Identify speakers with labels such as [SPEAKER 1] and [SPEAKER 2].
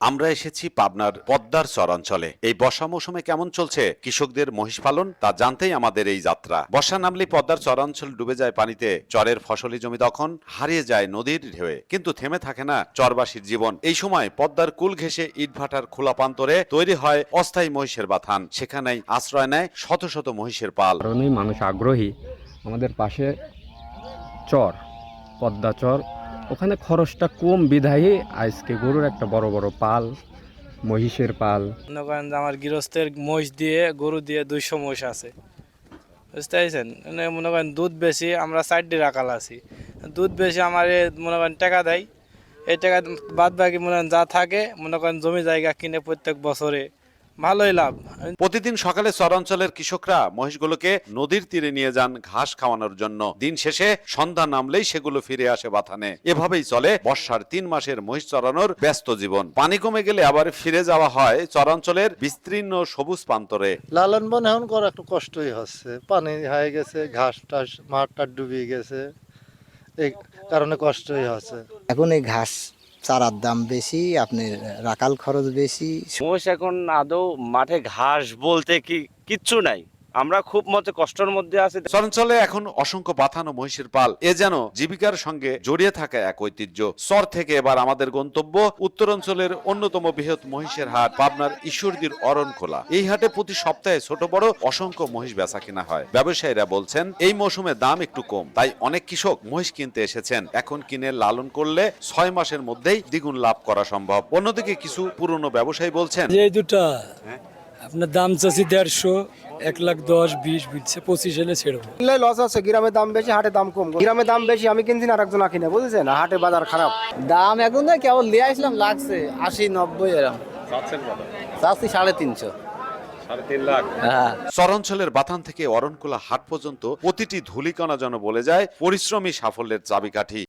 [SPEAKER 1] আমরা এসেছি পাবনার পদ্মার চর অঞ্চলে। এই বর্ষা মৌসুমে কেমন চলছে? কৃষকদের মহিষ পালন? তা জানতেই আমাদের এই যাত্রা। বর্ষা নামলে পদ্মার চরাঞ্চল ডুবে যায় পানিতে। চরের ফসলি জমি তখন হারিয়ে যায় নদীর ঢেউয়ে। কিন্তু থেমে থাকে না চরবাসীর জীবন। এই সময় পদ্মার কুল ঘেঁষে ইটভাটার খোলা প্রান্তরে তৈরি হয় অস্থায়ী মহিষের বাথান। সেখানেই আশ্রয় নেয় শত শত মহিষের পাল।
[SPEAKER 2] মানুষ আগ্রহী আমাদের পাশে চর, পদ্মা চর ওখানে খরচটা কম বিধায়ী। আজকে গরুর একটা বড় বড় পাল, মহিষের পাল।
[SPEAKER 3] মনে করেন যে আমার গৃহস্থের মহিষ দিয়ে, গরু দিয়ে দুইশো মহিষ আছে। বুঝতে পারছেন? মানে মনে করেন দুধ বেশি, আমরা সাইড সাইডে রাখাল আছি। দুধ বেশি আমার মনে করেন টাকা দেয়। এই টাকা বাদ বাকি মনে করেন যা থাকে, মনে করেন জমি জায়গা কিনে প্রত্যেক বছরে ভালোই লাভ।
[SPEAKER 1] প্রতিদিন সকালে চরাঞ্চলের কৃষকরা মহিষগুলোকে নদীর তীরে নিয়ে যান ঘাস খাওয়ানোর জন্য। দিন শেষে সন্ধ্যা নামলেই সেগুলো ফিরে আসে বাথানে। এভাবেই চলে বর্ষার তিন মাসের মহিষ চরানোর ব্যস্ত জীবন। পানি কমে গেলে আবার ফিরে যাওয়া হয় চরাঞ্চলের বিস্তীর্ণ সবুজ প্রান্তরে।
[SPEAKER 4] লালন বন এখন করা একটু কষ্টই হচ্ছে। পানি হয়ে গেছে ঘাস টাস মাঠটা ডুবিয়ে গেছে। এই কারণে কষ্টই হচ্ছে।
[SPEAKER 5] এখন এই ঘাস চারার দাম বেশি, আপনার রাখাল খরচ বেশি।
[SPEAKER 6] মোষ এখন আদৌ মাঠে ঘাস বলতে কি কিচ্ছু নাই। আমরা খুব মতে কষ্টের মধ্যে আছি।
[SPEAKER 1] চরাঞ্চলে এখন অসংখ্য বাথানো মহিষের পাল। এ যেন জীবিকার সঙ্গে জড়িয়ে থাকা এক ঐতিহ্য। চর থেকে এবার আমাদের গন্তব্য উত্তরাঞ্চলের অন্যতম বৃহৎ মহিষের হাট পাবনার ঈশ্বরদীর অরণ খোলা। এই হাটে প্রতি সপ্তাহে ছোট বড় অসংখ্য মহিষ বেচা কিনা হয়। ব্যবসায়ীরা বলছেন এই মৌসুমে দাম একটু কম। তাই অনেক কৃষক মহিষ কিনতে এসেছেন। এখন কিনে লালন করলে ছয় মাসের মধ্যেই দ্বিগুণ লাভ করা সম্ভব। অন্যদিকে কিছু পুরনো ব্যবসায়ী বলছেন
[SPEAKER 7] যে এই দুটা আপনার দাম চাচ্ছি দেড়শো এক লাখ দশ বিশ বিলছে পঁচিশ এলে ছেড়বো
[SPEAKER 8] লস আছে গ্রামের দাম বেশি হাটে দাম কম। গ্রামের দাম বেশি আমি কিনছি না আরেকজন কিনে বুঝেছেন? হাটে বাজার খারাপ।
[SPEAKER 5] দাম এখন তো কেবল লিয়ে আসলাম লাগছে আশি নব্বই এরকম। চাচ্ছি সাড়ে তিনশো। হ্যাঁ।
[SPEAKER 1] চরাঞ্চলের বাথান থেকে অরণকুলা হাট পর্যন্ত প্রতিটি ধুলিকণা যেন বলে যায় পরিশ্রমী সাফল্যের চাবিকাঠি।